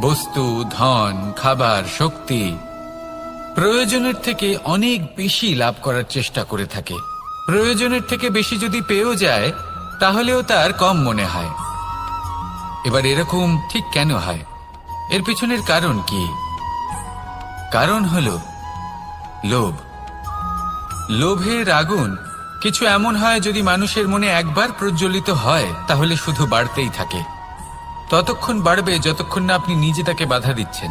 বস্তু, ধন, খাবার, শক্তি প্রয়োজনের থেকে অনেক বেশি লাভ করার চেষ্টা করে থাকে। প্রয়োজনের থেকে বেশি যদি পেয়েও যায়, তাহলেও তার কম মনে হয়। এবার এরকম ঠিক কেন হয়? এর পিছনের কারণ কি? কারণ হল লোভ। লোভের আগুন কিছু এমন হয় যদি মানুষের মনে একবার প্রজ্বলিত হয়, তাহলে শুধু বাড়তেই থাকে। ততক্ষণ বাড়বে যতক্ষণ না আপনি নিজে তাকে বাধা দিচ্ছেন।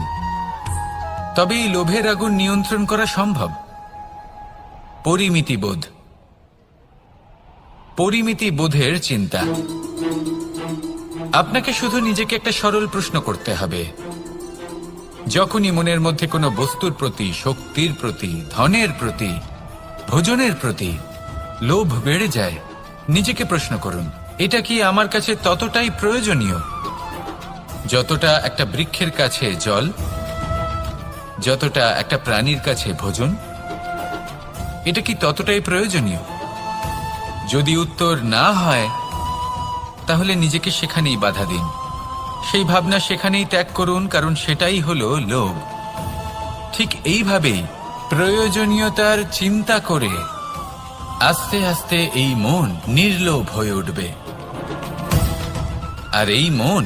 তবে এই লোভের আগুন নিয়ন্ত্রণ করা সম্ভব। পরিমিতি বোধ। পরিমিতি বোধের চিন্তা। আপনাকে শুধু নিজেকে একটা সরল প্রশ্ন করতে হবে। যখনই মনের মধ্যে কোনো বস্তুর প্রতি, শক্তির প্রতি, ধনের প্রতি, ভোজনের প্রতি লোভ বেড়ে যায়, নিজেকে প্রশ্ন করুন, এটা কি আমার কাছে ততটাই প্রয়োজনীয়? যতটা একটা বৃক্ষের কাছে জল, যতটা একটা প্রাণীর কাছে ভোজন, এটা কি ততটাই প্রয়োজনীয়? যদি উত্তর না হয়, তাহলে নিজেকে সেখানেই বাধা দিন। সেই ভাবনা সেখানেই ত্যাগ করুন, কারণ সেটাই হলো লোভ। ঠিক এইভাবেই প্রয়োজনীয়তার চিন্তা করে আস্তে আস্তে এই মন নির্লোভ হয়ে উঠবে। আর এই মন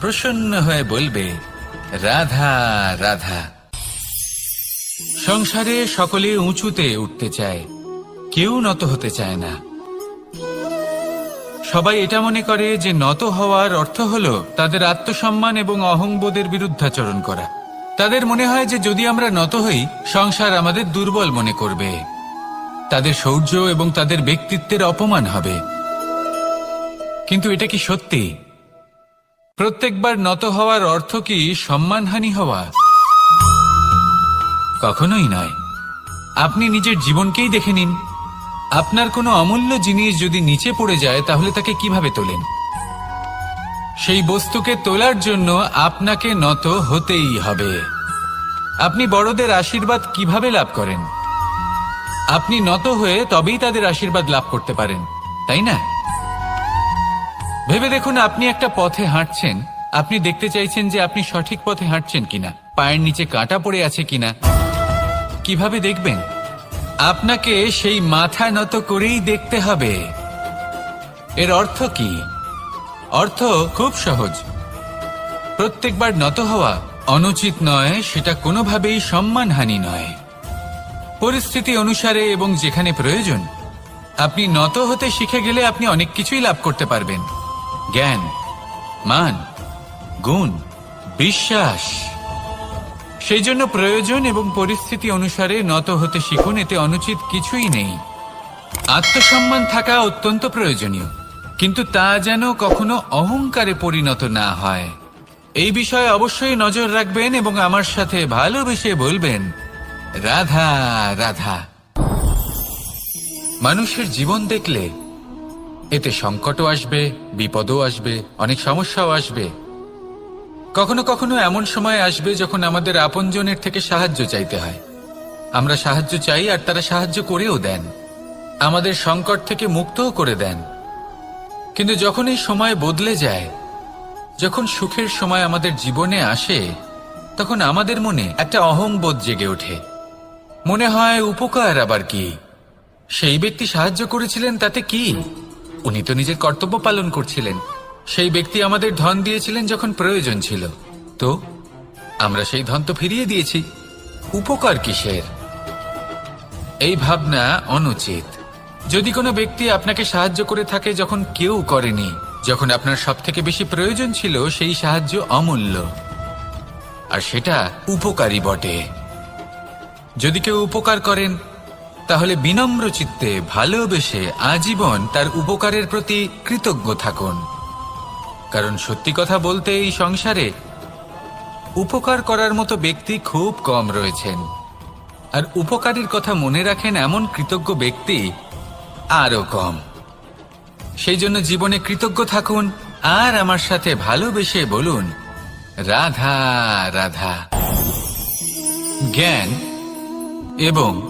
প্রসন্ন হয়ে বলবে, রাধা রাধা। সংসারে সকলে উঁচুতে উঠতে চায়, কেউ নত হতে চায় না। সবাই এটা মনে করে যে নত হওয়ার অর্থ হল তাদের আত্মসম্মান এবং অহংবোধের বিরুদ্ধাচরণ করা। তাদের মনে হয় যে যদি আমরা নত হই, সংসার আমাদের দুর্বল মনে করবে। তাদের শৌর্য এবং তাদের ব্যক্তিত্বের অপমান হবে। কিন্তু এটা কি সত্যি? প্রত্যেকবার নত হওয়ার অর্থ কি সম্মানহানি হওয়া? কখনোই নয়। আপনি নিজের জীবনকেই দেখে নিন। আপনার কোনো অমূল্য জিনিস যদি নিচে পড়ে যায়, তাহলে তাকে কীভাবে তোলেন? সেই বস্তুকে তোলার জন্য আপনাকে নত হতেই হবে। আপনি বড়দের আশীর্বাদ কীভাবে লাভ করেন? আপনি নত হয়ে তবেই তাদের আশীর্বাদ লাভ করতে পারেন, তাই না? ভেবে দেখুন, আপনি একটা পথে হাঁটছেন। আপনি দেখতে চাইছেন যে আপনি সঠিক পথে হাঁটছেন কিনা, পায়ের নিচে কাঁটা পড়ে আছে কিনা। কীভাবে দেখবেন? আপনাকে সেই মাথা নত করেই দেখতে হবে। এর অর্থ কি? অর্থ খুব সহজ। প্রত্যেকবার নত হওয়া অনুচিত নয়, সেটা কোনোভাবেই সম্মানহানি নয়। পরিস্থিতি অনুসারে এবং যেখানে প্রয়োজন, আপনি নত হতে শিখে গেলে আপনি অনেক কিছুই লাভ করতে পারবেন। জ্ঞান, মান, গুণ, বিশ্বাস। সেই জন্য প্রয়োজন এবং পরিস্থিতি অনুসারে নত হতে শিখুন, এতে অনুচিত কিছুই নেই। আত্মসম্মান থাকা অত্যন্ত প্রয়োজনীয়, কিন্তু তা যেন কখনো অহংকারে পরিণত না হয়। এই বিষয়ে অবশ্যই নজর রাখবেন এবং আমার সাথে ভালোবেসে বলবেন, রাধা রাধা। মানুষের জীবন দেখলে এতে সংকটও আসবে, বিপদও আসবে, অনেক সমস্যাও আসবে। কখনো কখনো এমন সময় আসবে যখন আমাদের আপনজনের থেকে সাহায্য চাইতে হয়। আমরা সাহায্য চাই আর তারা সাহায্য করেও দেন। আমাদের সংকট থেকে মুক্তও করে দেন। কিন্তু যখন এই সময় বদলে যায়, যখন সুখের সময় আমাদের জীবনে আসে, তখন আমাদের মনে একটা অহংবোধ জেগে ওঠে। মনে হয়, উপকার আবার কি? সেই ব্যক্তি সাহায্য করেছিলেন তাতে কি? উনি তো নিজের কর্তব্য পালন করছিলেন। সেই ব্যক্তি আমাদের ধন দিয়েছিলেন যখন প্রয়োজন ছিল। তো, আমরা সেই ধন তো ফিরিয়ে দিয়েছি। উপকার কিসের? এই ভাবনা অনুচিত। যদি কোনো ব্যক্তি আপনাকে সাহায্য করে থাকে যখন কেউ করেনি, যখন আপনার সব থেকে বেশি প্রয়োজন ছিল সেই সাহায্য অমূল্য। আর সেটা উপকারী বটে। যদি কেউ উপকার করেন তাহলে বিনম্র চিত্তে ভালোবেসে আজীবন তার উপকারের প্রতি কৃতজ্ঞ থাকুন। কারণ সত্যি কথা বলতে এই সংসারে উপকার করার মতো ব্যক্তি খুব কম রয়েছেন। আর উপকারীর কথা মনে রাখেন এমন কৃতজ্ঞ ব্যক্তি আরও কম। সেই জন্য জীবনে কৃতজ্ঞ থাকুন আর আমার সাথে ভালোবেসে বলুন, রাধা রাধা। জ্ঞান এবং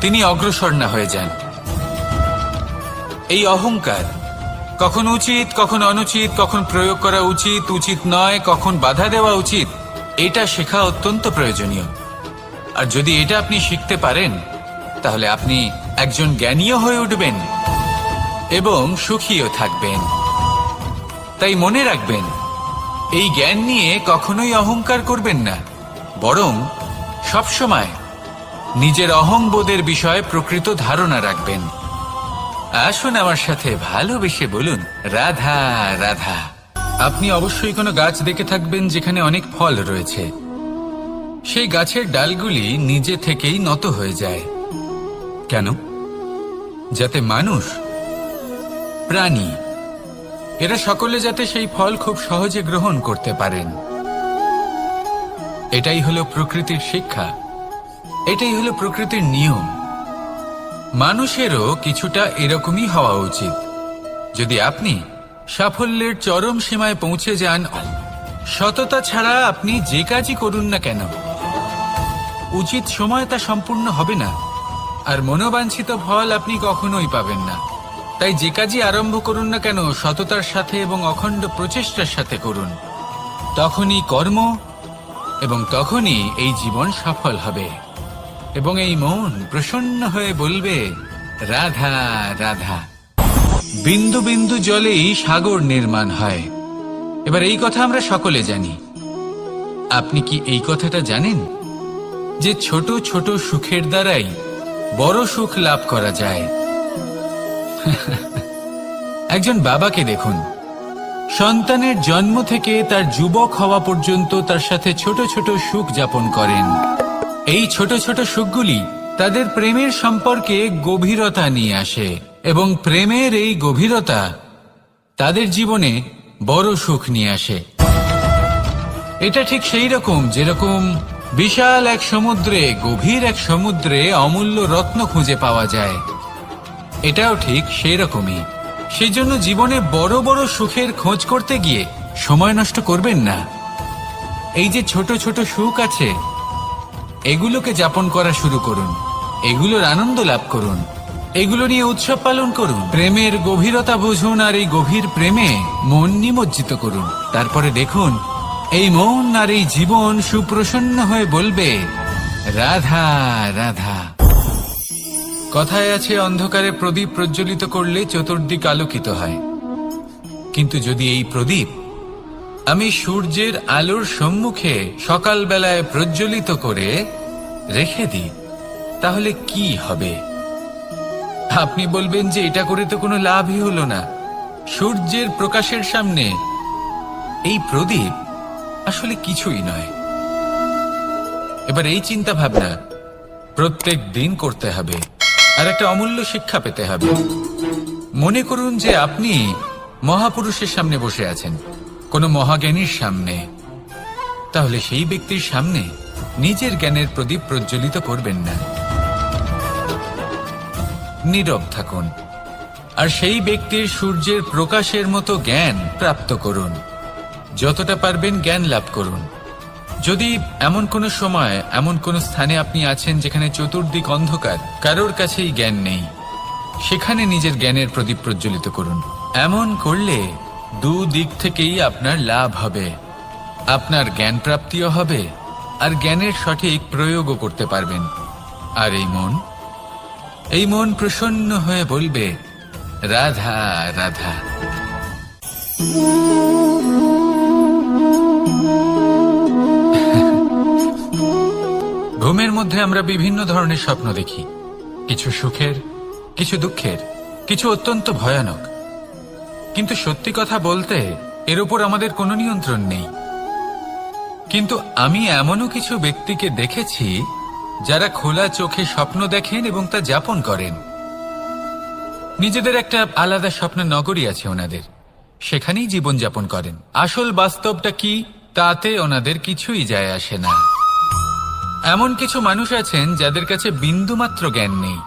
তিনি অগ্রসর না হয়ে যান। এই অহংকার কখন উচিত, কখন অনুচিত, কখন প্রয়োগ করা উচিত উচিত নয়, কখন বাধা দেওয়া উচিত, এটা শেখা অত্যন্ত প্রয়োজনীয়। আর যদি এটা আপনি শিখতে পারেন, তাহলে আপনি একজন জ্ঞানীয় হয়ে উঠবেন এবং সুখীও থাকবেন। তাই মনে রাখবেন, এই জ্ঞান নিয়ে কখনোই অহংকার করবেন না, বরং সবসময় নিজের অহংবোধের বিষয়ে প্রকৃত ধারণা রাখবেন। আসুন আমার সাথে ভালোবেসে বলুন, রাধা রাধা। আপনি অবশ্যই কোনো গাছ দেখে থাকবেন যেখানে অনেক ফল রয়েছে। সেই গাছের ডালগুলি নিজে থেকেই নত হয়ে যায়। কেন? যাতে মানুষ, প্রাণী, এরা সকলে যাতে সেই ফল খুব সহজে গ্রহণ করতে পারেন। এটাই হলো প্রকৃতির শিক্ষা। এটাই হলো প্রকৃতির নিয়ম। মানুষেরও কিছুটা এরকমই হওয়া উচিত। যদি আপনি সাফল্যের চরম সীমায় পৌঁছে যান, সততা ছাড়া আপনি যে কাজই করুন না কেন, উচিত সময় তা সম্পূর্ণ হবে না, আর মনোবাঞ্ছিত ফল আপনি কখনোই পাবেন না। তাই যে কাজই আরম্ভ করুন না কেন, সততার সাথে এবং অখণ্ড প্রচেষ্টার সাথে করুন। তখনই কর্ম এবং তখনই এই জীবন সফল হবে। এবং এই মন প্রসন্ন হয়ে বলবে, রাধা রাধা। বিন্দু বিন্দু জলেই সাগর নির্মাণ হয়। এবার এই কথা আমরা সকলে জানি। আপনি কি এই কথাটা জানেন? যে ছোট ছোট সুখের দ্বারাই বড় সুখ লাভ করা যায়। একজন বাবাকে দেখুন। সন্তানের জন্ম থেকে তার যুবক হওয়া পর্যন্ত তার সাথে ছোট ছোট সুখ যাপন করেন। এই ছোট ছোট সুখগুলি তাদের প্রেমের সম্পর্কে গভীরতা নিয়ে আসে এবং প্রেমের এই গভীরতা তাদের জীবনে বড় সুখ নিয়ে আসে। এটা ঠিক সেই রকম যেরকম বিশাল এক সমুদ্রে, গভীর এক সমুদ্রে অমূল্য রত্ন খুঁজে পাওয়া যায়। এটাও ঠিক সেই রকমই। সেই জন্য জীবনে বড় বড় সুখের খোঁজ করতে গিয়ে সময় নষ্ট করবেন না। এই যে ছোট ছোট সুখ আছে এগুলোকে যাপন করা শুরু করুন। এগুলোর আনন্দ লাভ করুন। এগুলো নিয়ে উৎসব পালন করুন। প্রেমের গভীরতা বুঝুন আর এই গভীর প্রেমে মন নিমজ্জিত করুন। তারপরে দেখুন, এই মন আর এই জীবন সুপ্রসন্ন হয়ে বলবে, রাধা রাধা। কথায় আছে, অন্ধকারে প্রদীপ প্রজ্বলিত করলে চতুর্দিক আলোকিত হয়। কিন্তু যদি এই প্রদীপ আমি সূর্যের আলোর সম্মুখে সকালবেলায় প্রজ্বলিত করে রেখে দিই। তাহলে কি হবে? আপনি বলবেন যে এটা করে তো কোনো লাভই হলো না। সূর্যের প্রকাশের সামনে এই প্রদীপ আসলে কিছুই নয়। এবার এই চিন্তা ভাবনা প্রত্যেক দিন করতে হবে আর একটা অমূল্য শিক্ষা পেতে হবে। মনে করুন যে আপনি মহাপুরুষের সামনে বসে আছেন। কোনো মহাজ্ঞানীর সামনে। তাহলে সেই ব্যক্তির সামনে নিজের জ্ঞানের প্রদীপ প্রজ্বলিত করবেন না। নীরব থাকুন। আর সেই ব্যক্তির সূর্যের প্রকাশের মতো জ্ঞান প্রাপ্ত করুন। যতটা পারবেন জ্ঞান লাভ করুন। যদি এমন কোনো সময়, এমন কোনো স্থানে আপনি আছেন যেখানে চতুর্দিক অন্ধকার, কারোর কাছেই জ্ঞান নেই, সেখানে নিজের জ্ঞানের প্রদীপ প্রজ্বলিত করুন। এমন করলে দু দিক থেকেই আপনার লাভ হবে। আপনার জ্ঞান প্রাপ্তিও হবে আর জ্ঞানের সঠিক প্রয়োগও করতে পারবেন। আর এই মন? এই মন প্রসন্ন হয়ে বলবে, রাধা রাধা। ঘুমের মধ্যে আমরা বিভিন্ন ধরনের স্বপ্ন দেখি। কিছু সুখের, কিছু দুঃখের, কিছু অত্যন্ত ভয়ানক। কিন্তু সত্যি কথা বলতে, এর উপর আমাদের কোনো নিয়ন্ত্রণ নেই। কিন্তু আমি এমনও কিছু ব্যক্তিকে দেখেছি, যারা খোলা চোখে স্বপ্ন দেখেন এবং তা যাপন করেন। নিজেদের একটা আলাদা স্বপ্নের নগরী আছে ওনাদের। সেখানেই জীবন যাপন করেন। আসল বাস্তবটা কি, তাতে ওনাদের কিছুই যায় আসে না। এমন কিছু মানুষ আছেন যাদের কাছে বিন্দুমাত্র জ্ঞান নেই।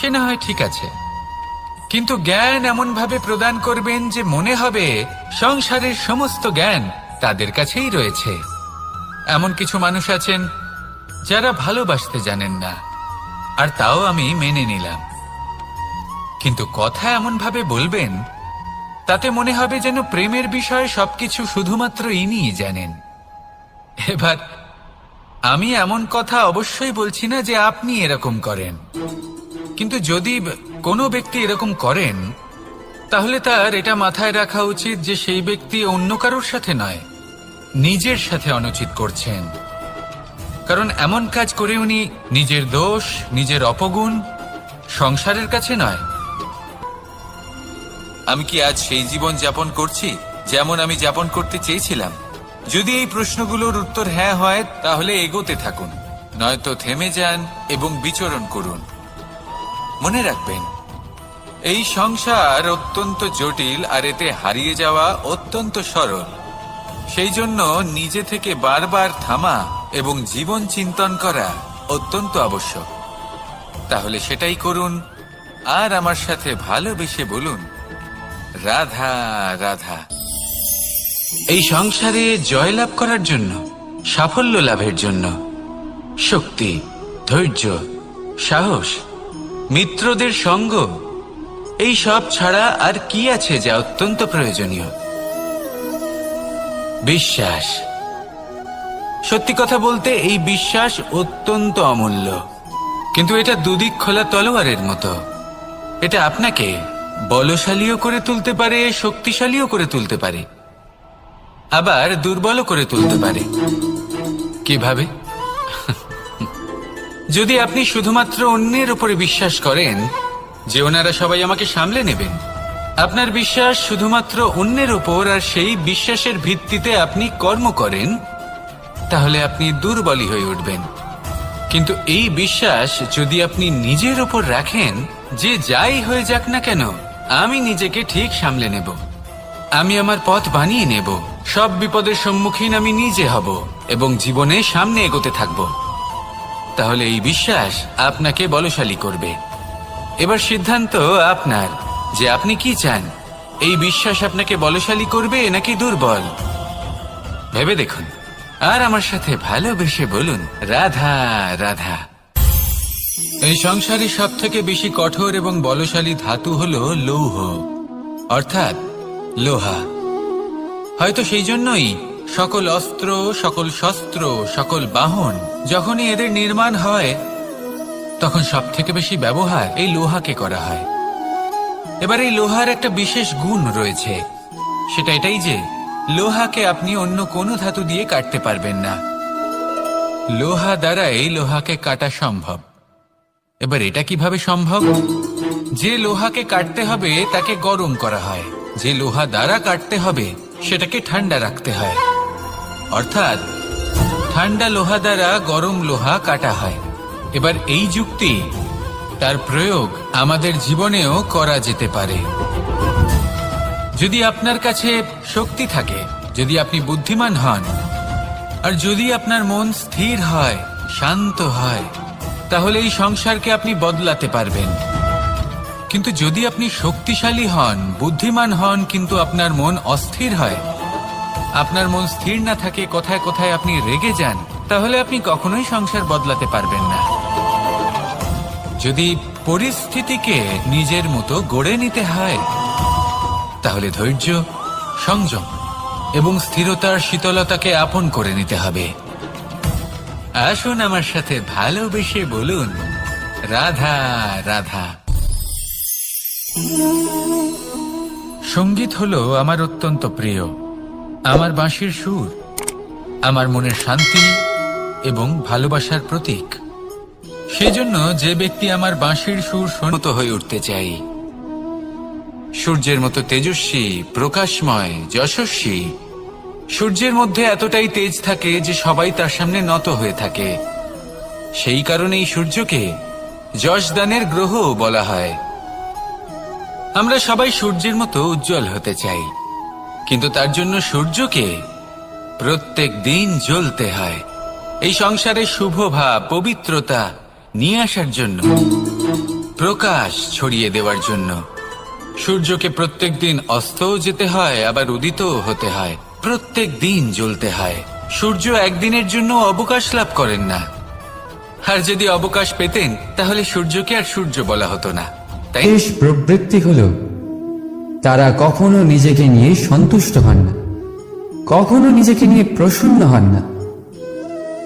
সে না হয় ঠিক আছে। কিন্তু জ্ঞান এমনভাবে প্রদান করবেন যে মনে হবে সংসারের সমস্ত জ্ঞান তাদের কাছেই রয়েছে। এমন কিছু মানুষ আছেন যারা ভালোবাসতে জানেন না, আর তাও আমি মেনে নিলাম। কিন্তু কথা এমনভাবে বলবেন, তাতে মনে হবে যেন প্রেমের বিষয়ে সবকিছু শুধুমাত্র ইনিই জানেন। এবার আমি এমন কথা অবশ্যই বলছি না যে আপনি এরকম করেন। কিন্তু যদি কোনো ব্যক্তি এরকম করেন, তাহলে তার এটা মাথায় রাখা উচিত যে সেই ব্যক্তি অন্য কারোর সাথে নয়, নিজের সাথে অনুচিত করছেন। কারণ এমন কাজ করে উনি নিজের দোষ, নিজের অপগুণ সংসারের কাছে নয়। আমি কি আজ সেই জীবন যাপন করছি, যেমন আমি যাপন করতে চেয়েছিলাম? যদি এই প্রশ্নগুলোর উত্তর হ্যাঁ হয়, তাহলে এগোতে থাকুন, নয়তো থেমে যান এবং বিচরণ করুন। মনে রাখবেন এই সংসার অত্যন্ত জটিল আর এতে হারিয়ে যাওয়া অত্যন্ত সরল। সেই জন্য নিজে থেকে বারবার থামা এবং জীবন চিন্তন করা অত্যন্ত আবশ্যক। তাহলে সেটাই করুন, আর আমার সাথে ভালোবেসে বলুন, রাধা রাধা। এই সংসারে জয়লাভ করার জন্য, সাফল্য লাভের জন্য, শক্তি, ধৈর্য, সাহস, মিত্রদের সঙ্গ এই সব ছাড়া আর কি আছে যা অত্যন্ত প্রয়োজনীয়? বিশ্বাস। সত্যি কথা বলতে, এই বিশ্বাস অত্যন্ত অমূল্য। কিন্তু এটা দুদিক খোলা তলোয়ারের মতো। এটা আপনাকে বলশালীও করে তুলতে পারে, শক্তিশালীও করে তুলতে পারে। আবার দুর্বলও করে তুলতে পারে। কীভাবে? যদি আপনি শুধুমাত্র অন্যের উপরে বিশ্বাস করেন যে ওনারা সবাই আমাকে সামলে নেবেন। আপনার বিশ্বাস শুধুমাত্র অন্যের ওপর আর সেই বিশ্বাসের ভিত্তিতে আপনি কর্ম করেন, তাহলে আপনি দুর্বলই হয়ে উঠবেন। কিন্তু এই বিশ্বাস যদি আপনি নিজের ওপর রাখেন, যে যাই হয়ে যাক না কেন, আমি নিজেকে ঠিক সামলে নেব। আমি আমার পথ বানিয়ে নেব। সব বিপদের সম্মুখীন আমি নিজে হব এবং জীবনে সামনে এগোতে থাকব। তাহলে এই বিশ্বাস আপনাকে বলশালী করবে। এবার সিদ্ধান্ত আপনার, যে আপনি কি চান? এই বিশ্বাস আপনাকে বলশালী করবে নাকি দুর্বল? ভেবে দেখুন। আর আমার সাথে ভালোবেসে বলুন, রাধা রাধা। এই সংসারে সব থেকে বেশি কঠোর এবং বলশালী ধাতু হল লৌহ, অর্থাৎ লোহা। হয়তো সেই জন্যই সকল অস্ত্র, সকল শস্ত্র, সকল বাহন যখনই এদের নির্মাণ হয় তখন সব থেকে বেশি ব্যবহার এই লোহাকে করা হয়। এবার এই লোহার একটা বিশেষ গুণ রয়েছে। সেটা এটাই যে, লোহাকে আপনি অন্য কোনো ধাতু দিয়ে কাটতে পারবেন না। লোহা দ্বারা এই লোহাকে কাটা সম্ভব। এবার এটা কীভাবে সম্ভব? যে লোহাকে কাটতে হবে, তাকে গরম করা হয়। যে লোহা দ্বারা কাটতে হবে, সেটাকে ঠান্ডা রাখতে হয়। অর্থাৎ, ঠান্ডা লোহা দ্বারা গরম লোহা কাটা হয়। এবার এই যুক্তি তার প্রয়োগ আমাদের জীবনেও করা যেতে পারে। যদি আপনার কাছে শক্তি থাকে, যদি আপনি বুদ্ধিমান হন, আর যদি আপনার মন স্থির হয়, শান্ত হয়, তাহলে এই সংসারকে আপনি বদলাতে পারবেন। কিন্তু যদি আপনি শক্তিশালী হন, বুদ্ধিমান হন, কিন্তু আপনার মন অস্থির হয়, আপনার মন স্থির না থাকে, কোথায় কোথায় আপনি রেগে যান, তাহলে আপনি কখনোই সংসার বদলাতে পারবেন না। যদি পরিস্থিতিকে নিজের মতো গড়ে নিতে হয়, তাহলে ধৈর্য, সংযম এবং স্থিরতার শীতলতাকে আপন করে নিতে হবে। আসুন আমার সাথে ভালোবেসে বলুন, রাধা রাধা। সংগীত হলো আমার অত্যন্ত প্রিয়। আমার বাঁশির সুর, আমার মনের শান্তি এবং ভালোবাসার প্রতীক। সেজন্য যে ব্যক্তি আমার বাঁশির সুর শোনত হয়ে উঠতে চাই। সূর্যের মতো তেজস্বী, প্রকাশময়, যশস্বী। সূর্যের মধ্যে এতটাই তেজ থাকে যে সবাই তার সামনে নত হয়ে থাকে। সেই কারণেই সূর্যকে যশদানের গ্রহ বলা হয়। আমরা সবাই সূর্যের মতো উজ্জ্বল হতে চাই। কিন্তু তার জন্য সূর্যকে প্রত্যেক দিন জ্বলতে হয়। এই সংসারে শুভ ভাব, পবিত্রতা নিয়ে আসার জন্য। প্রকাশ ছড়িয়ে দেওয়ার জন্য। সূর্যকে প্রত্যেক দিন অস্তও যেতে হয়, আবার উদিতও হতে হয়। প্রত্যেক দিন জ্বলতে হয়। সূর্য একদিনের জন্য অবকাশ লাভ করেন না। আর যদি অবকাশ পেতেন, তাহলে সূর্যকে আর সূর্য বলা হতো না। তাই শেষ প্রবৃত্তি হল, তারা কখনো নিজেকে নিয়ে সন্তুষ্ট হন না। কখনো নিজেকে নিয়ে প্রসন্ন হন না।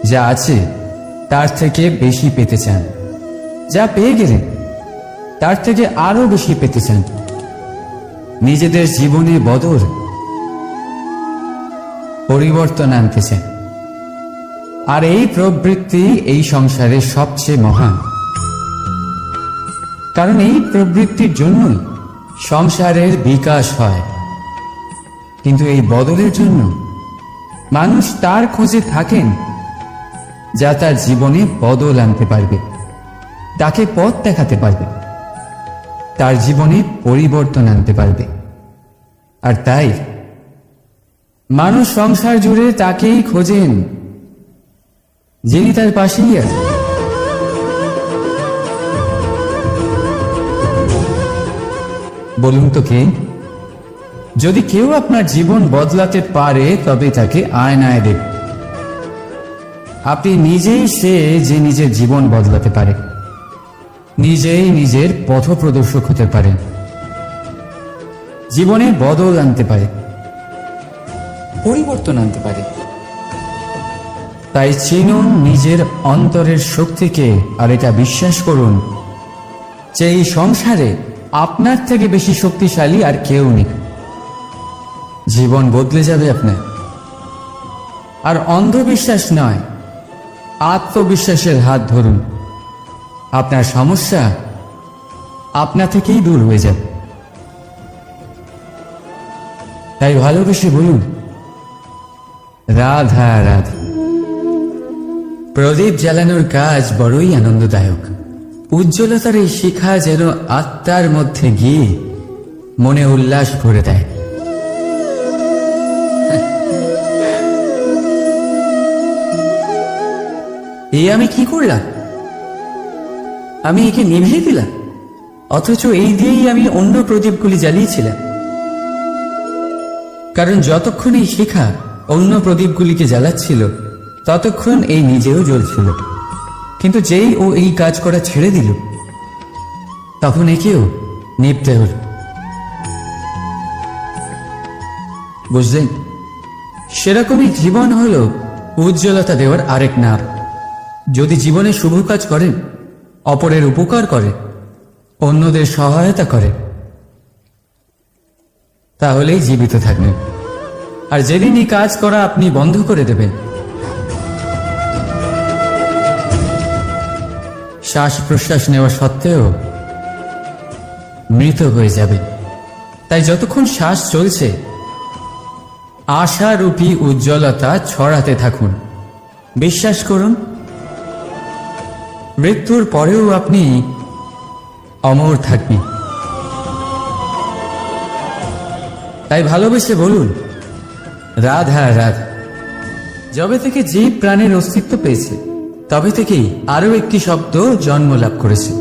যা আছে তার থেকে বেশি পেতে চান। যা পেয়ে গেলেন তার থেকে আরও বেশি পেতে চান। নিজেদের জীবনে বদল পরিবর্তন আনতে চান। আর এই প্রবৃত্তি এই সংসারের সবচেয়ে মহান। কারণ এই প্রবৃত্তির জন্যই সংসারের বিকাশ হয়। কিন্তু এই বদলের জন্য মানুষ তার খোঁজে থাকেন যা তার জীবনে বদল আনতে পারবে। তাকে পথ দেখাতে পারবে। তার জীবনে পরিবর্তন আনতে পারবে। আর তাই মানুষ সংসার জুড়ে তাকেই খোঁজেন, যিনি তার পাশেই আছেন। বলুন তো কে? যদি কেউ আপনার জীবন বদলাতে পারে, তবে তাকে আয়নায় দেব আপনি নিজেই সে যে নিজের জীবন বদলাতে পারে। নিজেই নিজের পথ প্রদর্শক হতে পারেন জীবনে বদল আনতে পারে। পরিবর্তন আনতে পারে। তাই চিনুন নিজের অন্তরের শক্তিকে, আর এটা বিশ্বাস করুন যে এই সংসারে আপনার থেকে বেশি শক্তিশালী আর কেউ নেই। জীবন বদলে যাবে আপনার। আর অন্ধবিশ্বাস নয়। আত্মবিশ্বাসের হাত ধরুন। আপনার সমস্যা আপনা থেকেই দূর হয়ে যাবে। তাই ভালোবেসে বলুন, রাধা রাধা। প্রদীপ জ্বালানোর কাজ বড়ই আনন্দদায়ক। উজ্জ্বলতার এই শিখা যেন আত্মার মধ্যে গিয়ে মনে উল্লাস ভরে দেয়। এই আমি কি করলাম? আমি একে নিভিয়ে দিলাম। অথচ এই দিয়েই আমি অন্য প্রদীপগুলি জ্বালিয়েছিলাম। কারণ যতক্ষণ এই শিখা অন্য প্রদীপগুলিকে জ্বালাচ্ছিল, ততক্ষণ এই নিজেও জ্বলছিল। কিন্তু যেই ও এই কাজ করা ছেড়ে দিল, তখন একেও নিপতে হল। বুঝলেন? সেরকমই জীবন হল উজ্জ্বলতা দেওয়ার আরেক নাম। যদি জীবনে শুভ কাজ করেন, অপরের উপকার করে, অন্যদের সহায়তা করে, তাহলেই জীবিত থাকবেন। আর যেদিন এই কাজ করা আপনি বন্ধ করে দেবেন শ্বাস প্রশ্বাস নেওয়া সত্ত্বেও মৃত হয়ে যাবে। তাই যতক্ষণ শ্বাস চলছে, আশারূপী উজ্জ্বলতা ছড়াতে থাকুন। বিশ্বাস করুন মৃত্যুর পরেও আপনি অমর থাকবেন। তাই ভালোবেসে বলুন, রাধা রাধা। যবে থেকে যে প্রাণের অস্তিত্ব পেয়েছে, তবে থেকেই আরও একটি শব্দ জন্ম লাভ করেছে।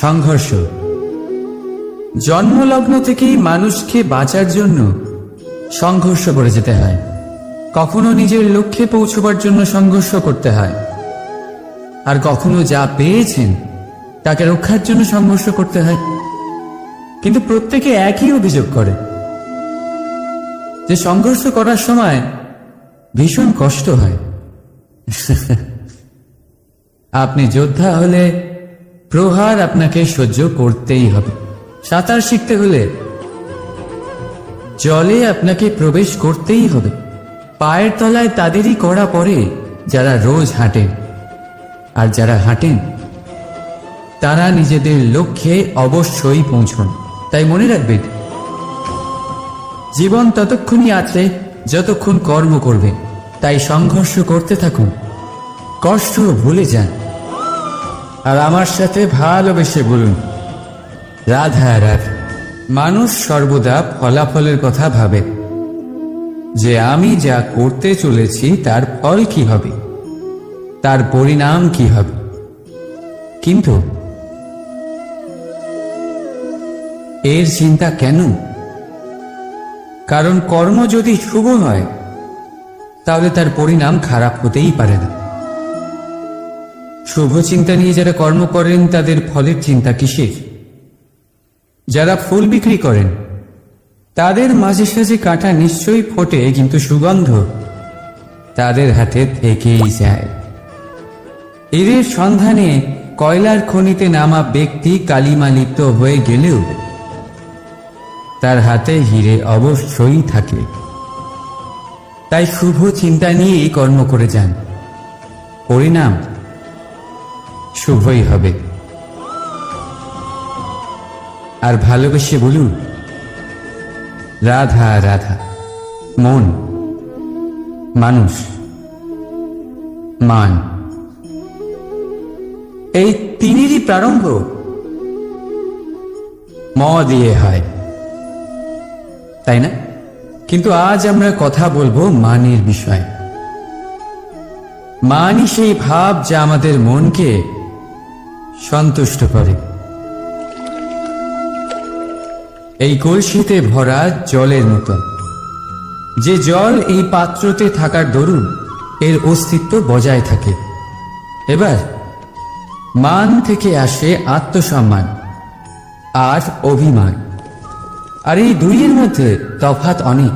সংঘর্ষ। জন্মলগ্ন থেকেই মানুষকে বাঁচার জন্য সংঘর্ষ করে যেতে হয়। কখনো নিজের লক্ষ্যে পৌঁছবার জন্য সংঘর্ষ করতে হয়। আর কখনো যা পেয়েছেন, তাকে রক্ষার জন্য সংঘর্ষ করতে হয়। কিন্তু প্রত্যেকে একই অভিযোগ করে যে সংঘর্ষ করার সময় ভীষণ কষ্ট হয়। আপনি যোদ্ধা হলে প্রহার আপনাকে সহ্য করতেই হবে। সাঁতার শিখতে হলে জলে আপনাকে প্রবেশ করতেই হবে। পায়ের তলায় তাদেরই করা পড়ে যারা রোজ হাঁটেন। আর যারা হাঁটেন, তারা নিজেদের লক্ষ্যে অবশ্যই পৌঁছন। তাই মনে রাখবেন, জীবন ততক্ষণই আছে যতক্ষণ কর্ম করবে তাই সংঘর্ষ করতে থাকুন, কষ্ট ভুলে যান। আর আমার সাথে ভালোবেসে বলুন, রাধা রাধা। মানুষ সর্বদা ফলাফলের কথা ভাবে, যে আমি যা করতে চলেছি তার ফল কি হবে? তার পরিণাম কি হবে? কিন্তু এর চিন্তা কেন? কারণ কর্ম যদি শুভ হয়, তাহলে তার পরিণাম খারাপ হতেই পারে না। শুভ চিন্তা নিয়ে যারা কর্ম করেন, তাদের ফলের চিন্তা কিসের? যারা ফুল বিক্রি করেন, তাদের মাঝে সাঝে কাঁটা নিশ্চয়ই ফোটে, কিন্তু সুগন্ধ তাদের হাতে থেকেই যায়। এদের সন্ধানে কয়লার খনিতে নামা ব্যক্তি কালিমা লিপ্ত হয়ে গেলেও তার হাতে হিরে অবশ্যই থাকে। তাই শুভ চিন্তা নিয়েই কর্ম করে যান। পরিণাম শুভই হবে। আর ভালোবেসে বলুন, রাধা রাধা, মন, মানুষ, মান। এই তিনেরই প্রারম্ভ। ম দিয়ে হয়। তাই না? কিন্তু আজ আমরা কথা বলব মানের বিষয়ে। মানই সেই ভাব যা আমাদের মনকে সন্তুষ্ট করে। এই কলসিতে ভরা জলের মতন যে জল এই পাত্রতে থাকার দরুন, এর অস্তিত্ব বজায় থাকে। এবার মান থেকে আসে আত্মসম্মান, আর অভিমান। আর এই দুইয়ের মধ্যে তফাত অনেক।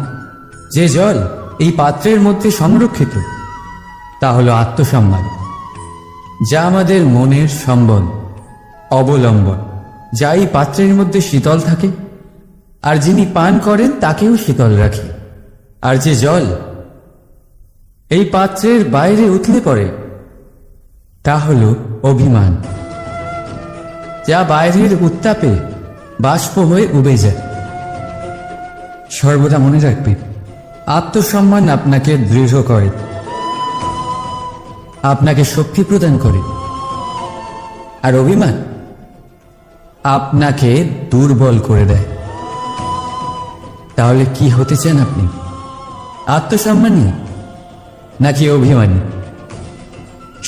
যে জল এই পাত্রের মধ্যে সংরক্ষিত, তা হলো আত্মসম্মান, যা আমাদের মনের সম্বল, অবলম্বন, যা এই পাত্রের মধ্যে শীতল থাকে, আর যিনি পান করেন তাকেও শীতল রাখে। আর যে জল এই পাত্রের বাইরে উঠলে পড়ে তা হল অভিমান। যা বাইরের উত্তাপে বাষ্প হয়ে উবে যায়। সর্বদা মনে রাখবে, আত্মসম্মান আপনাকে দৃঢ় করে। আপনাকে শক্তি প্রদান করে। আর অভিমান আপনাকে দুর্বল করে দেয়। তাহলে কি হতে চান আপনি? আত্মসম্মানী নাকি অভিমানী?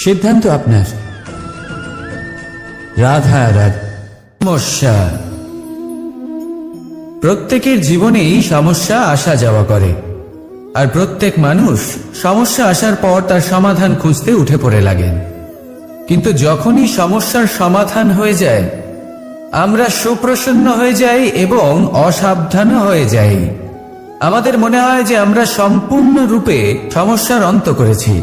সিদ্ধান্ত আপনার। রাধা রাধা। সমস্যা। প্রত্যেকের জীবনেই সমস্যা, আসা, যাওয়া করে। আর প্রত্যেক মানুষ সমস্যা, আসার পর তার সমাধান খুঁজতে উঠে পড়ে লাগেন। কিন্তু যখনই সমস্যার সমাধান হয়ে যায়, আমরা সুপ্রসন্ন হয়ে যাই এবং অসাবধান হয়ে যাই। আমাদের মনে হয় যে আমরা সম্পূর্ণরূপে সমস্যার অন্ত করেছি।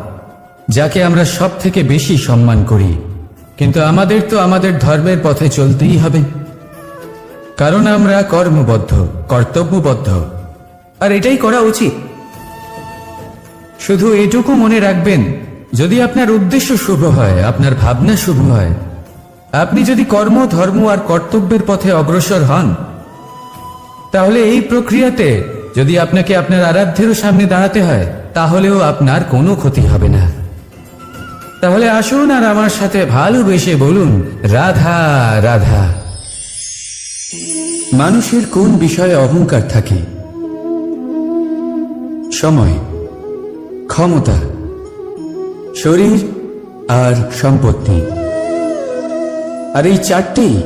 যাকে আমরা সব থেকে বেশি সম্মান করি। কিন্তু আমাদের তো আমাদের ধর্মের পথে চলতেই হবে। কারণ আমরা কর্মবদ্ধ, কর্তব্যবদ্ধ। আর এটাই করা উচিত। শুধু এটুকু মনে রাখবেন, যদি আপনার উদ্দেশ্য শুভ হয়, আপনার ভাবনা শুভ হয়, আপনি যদি কর্ম, ধর্ম আর কর্তব্যের পথে অগ্রসর হন, তাহলে এই প্রক্রিয়াতে যদি আপনাকে আপনার আরাধ্যেরও সামনে দাঁড়াতে হয়, তাহলেও আপনার কোনো ক্ষতি হবে না। তাহলে আসুন আর আমার সাথে ভালোবেসে বলুন, রাধা রাধা। মানুষের কোন বিষয়ে অহংকার থাকে? সময়, ক্ষমতা, শরীর আর সম্পত্তি। আর এই চারটেই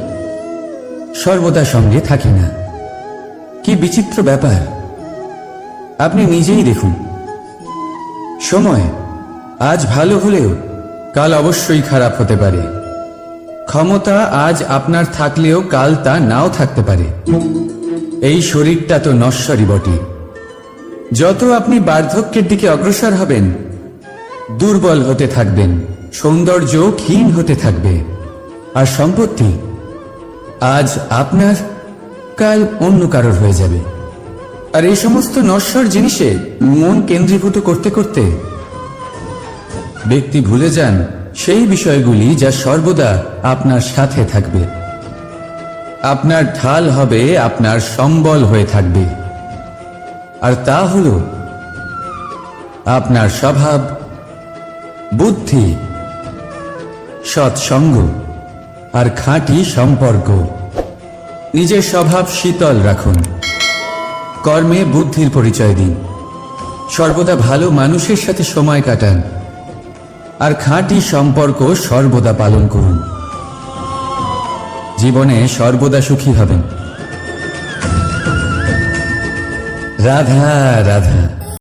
সর্বদা সঙ্গে থাকে না। কি বিচিত্র ব্যাপার। আপনি নিজেই দেখুন। সময়, আজ ভালো হলেও কাল অবশ্যই খারাপ হতে পারে। ক্ষমতা আজ আপনার থাকলেও কাল তা নাও থাকতে পারে। এই শরীরটা তো নশ্বরই বটে। যত আপনি বার্ধক্যের দিকে অগ্রসর হবেন, দুর্বল হতে থাকবেন সৌন্দর্য ক্ষীণ হতে থাকবে। আর সম্পত্তি, আজ আপনার, কাল অন্য কারোর হয়ে যাবে। আর এই সমস্ত নশ্বর জিনিসে মন কেন্দ্রীভূত করতে করতে ব্যক্তি ভুলে যান সেই বিষয়গুলি যা সর্বদা আপনার সাথে থাকবে। আপনার ঢাল হবে, আপনার সম্বল হয়ে থাকবে। আর তা হল, আপনার স্বভাব, বুদ্ধি, সৎসঙ্গ আর খাঁটি সম্পর্ক। নিজের স্বভাব শীতল রাখুন। কর্মে বুদ্ধির পরিচয় দিন। সর্বদা ভালো মানুষের সাথে সময় কাটান। আর খাঁটি সম্পর্ক সর্বদা পালন করুন। জীবনে সর্বদা সুখী হবেন। রাধা রাধা।